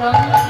Thank you.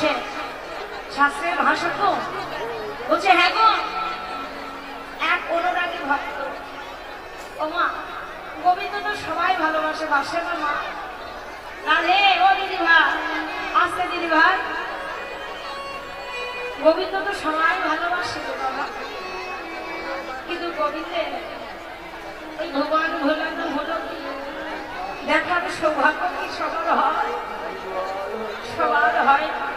বলছে শাস্ত্রের ভাষা তো বলছে হ্যাঁ গো, এক অনুরাগী ভক্ত। ও মা, গোবিন্দ তো সবাই ভালোবাসে বাসে না মা? রাধে ও দিদি ভাই আসতে দিদি ভাই গোবিন্দ তো সবাই ভালোবাসে তো বাবা। কিন্তু গোবিন্দের ওই ভগবান ভোলানো হলো দেখার সৌভাগ্য কি সবার হয়? সবার হয় না।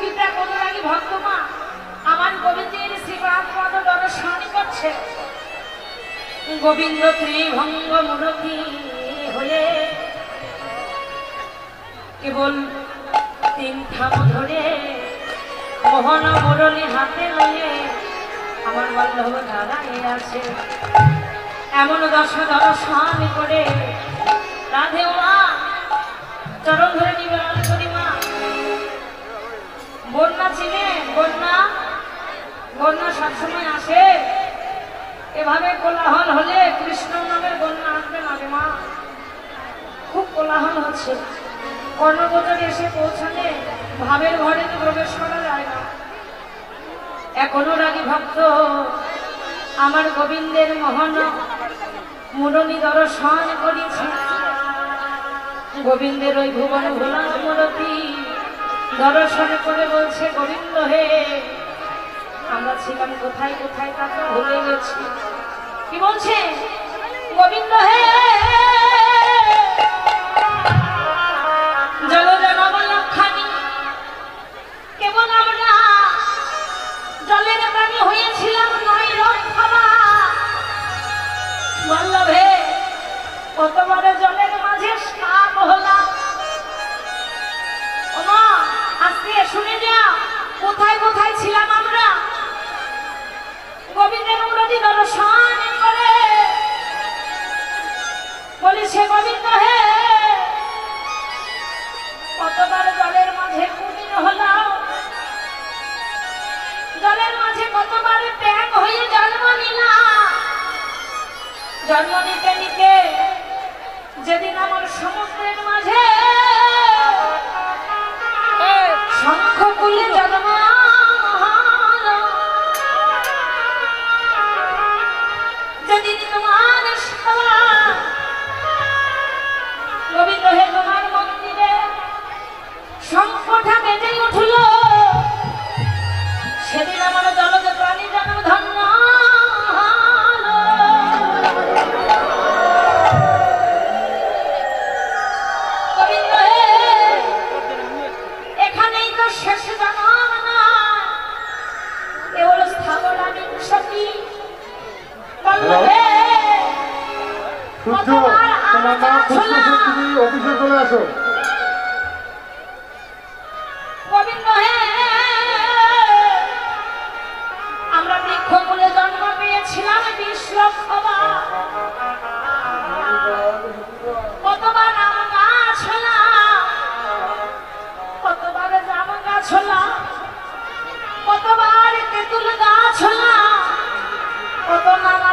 কিন্তু এক অনুরাগী ভক্ত মা? আমার গোবিন্দের শ্রীপাদ পদ দর্শন করছে। গোবিন্দ ত্রিভঙ্গ মূরতি হয়ে কেবল তিন থাম ধরে মোহন মুরলি হাতে লয়ে আমার বল্লভ দাঁড়ায় আছে। এমন দশ দর্শন করে রাধে মা, চরণ ধরে মা বন্যা ছিলেন বন্যা বন্যা সবসময় আসে। এভাবে কোলাহল হলে কৃষ্ণ নামের বন্যা আসবে না মা খুব কোলাহল হচ্ছে। কর্ণগোচরে এসে পৌঁছালে ভাবের ঘরে তো প্রবেশ করা যায় না। এখনও রাগী ভক্ত, আমার গোবিন্দের মোহন মুরনি দর্শন করেছে। গোবিন্দের ওই ভুবন ভোলা মূরতি দর্শন করে বলছে, গোবিন্দ হে, আমরা ছিলাম কোথায় কোথায় তাকে ভুলে গেছি। কি বলছে? গোবিন্দ হে কেবল আমরা জলের জলের মাঝে স্নান হলাম। আজকে শুনে যাও কোথায় কোথায় ছিলাম আমরা? গোবিন্দের উন্নতি সূর্য তোমার নাম পুষ্প তুমি অফিসে চলে আসো আমরা বৃক্ষমূলে জন্ম পেয়েছিলাম বিশ লক্ষ বার। কতবার আম গাছ হলাম কতবার জাম গাছ হলাম কতবার তেঁতুল গাছ হলাম কত নানা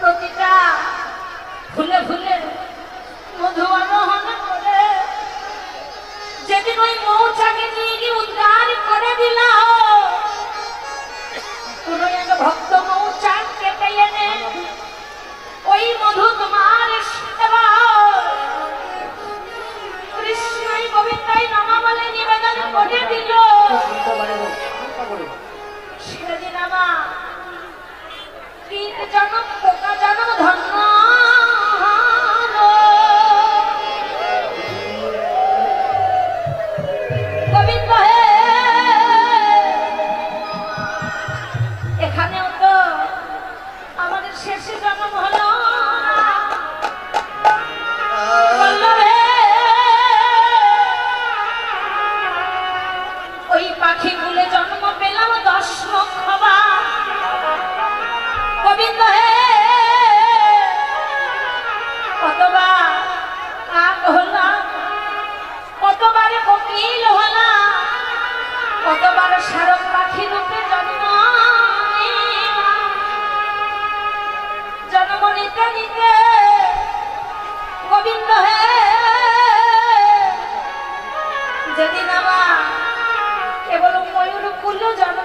প্রতিটা ফুলে ফুলে মধু আরোহণ যেদিন ওই মৌচাকে নিয়ে গিয়ে উদ্ধার করে দিল কোন এক ভক্ত মৌচাক কেটে ওই মধু তোমার সেবা। কৃষ্ণই গোবিন্দাই নামা বলে নিবেদন করে দিল। জন্ম পেলাম দশ গোবিন্দ হে কতবার কতবারে জন্ম জন্ম নিতে নিতে গোবিন্দ হে ময়ূর কুল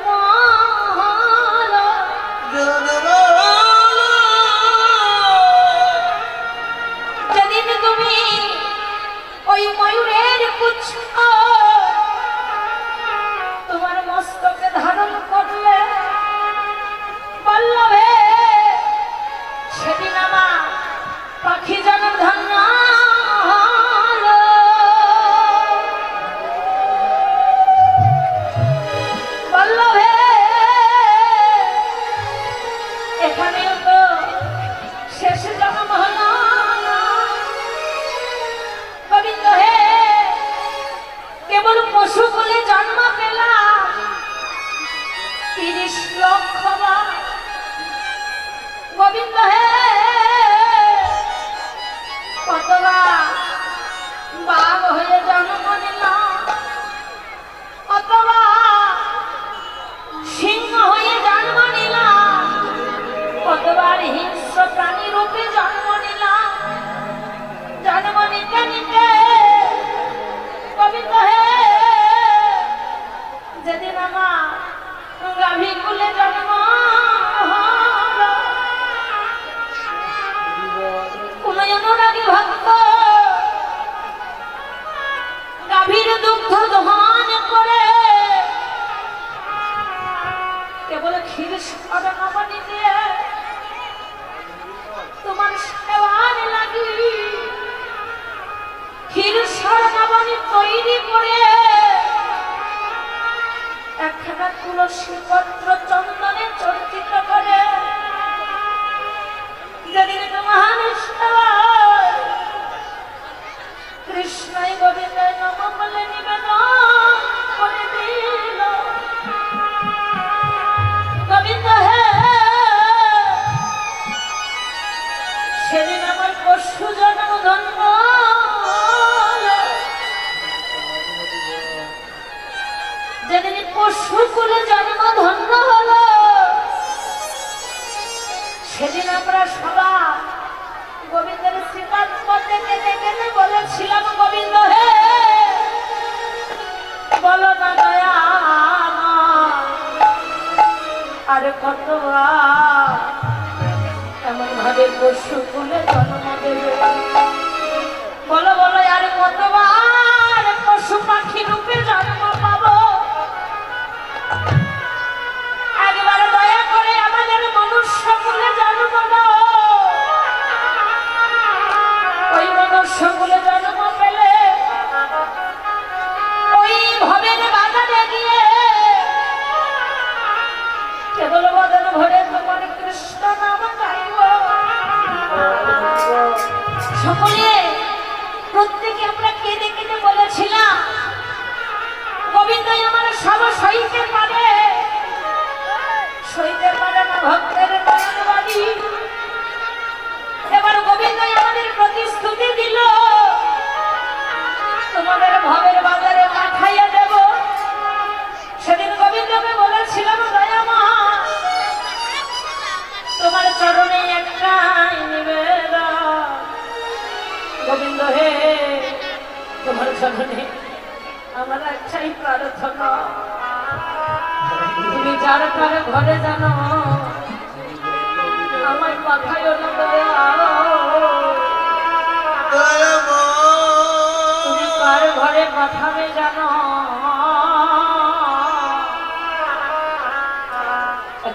আমার কত আমার ভাবে পশু কুলে জন্ম প্রথমে বলেছিলাম তোমার চরণে একটাই নিবেদন। গোবিন্দ হে, তোমার চরণে আমার একটাই প্রার্থনা। তুমি যার তার ঘরে জানো আমার পাখায় না তুমি কার ঘরে পাঠাবে জানো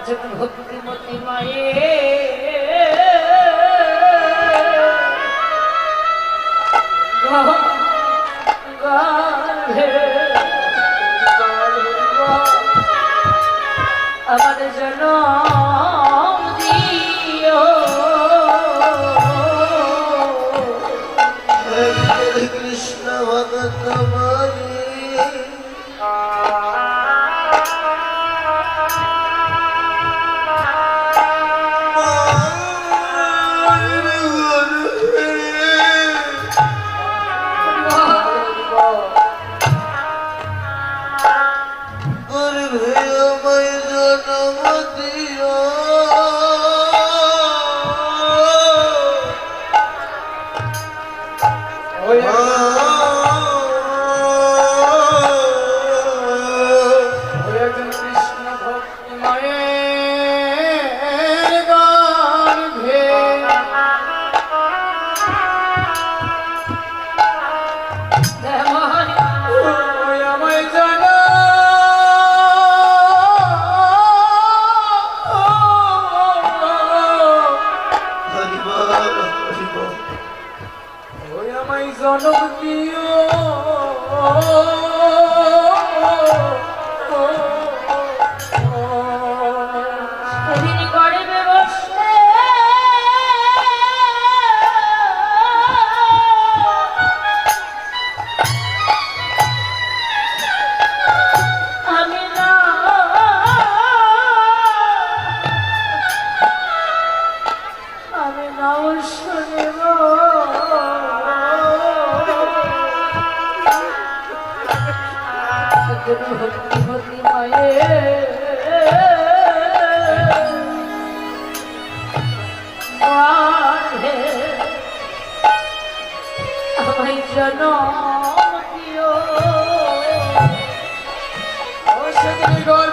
একজন ভক্তিমতী মায়ে আমাদের জন্য জনম দিও ও গর্ভে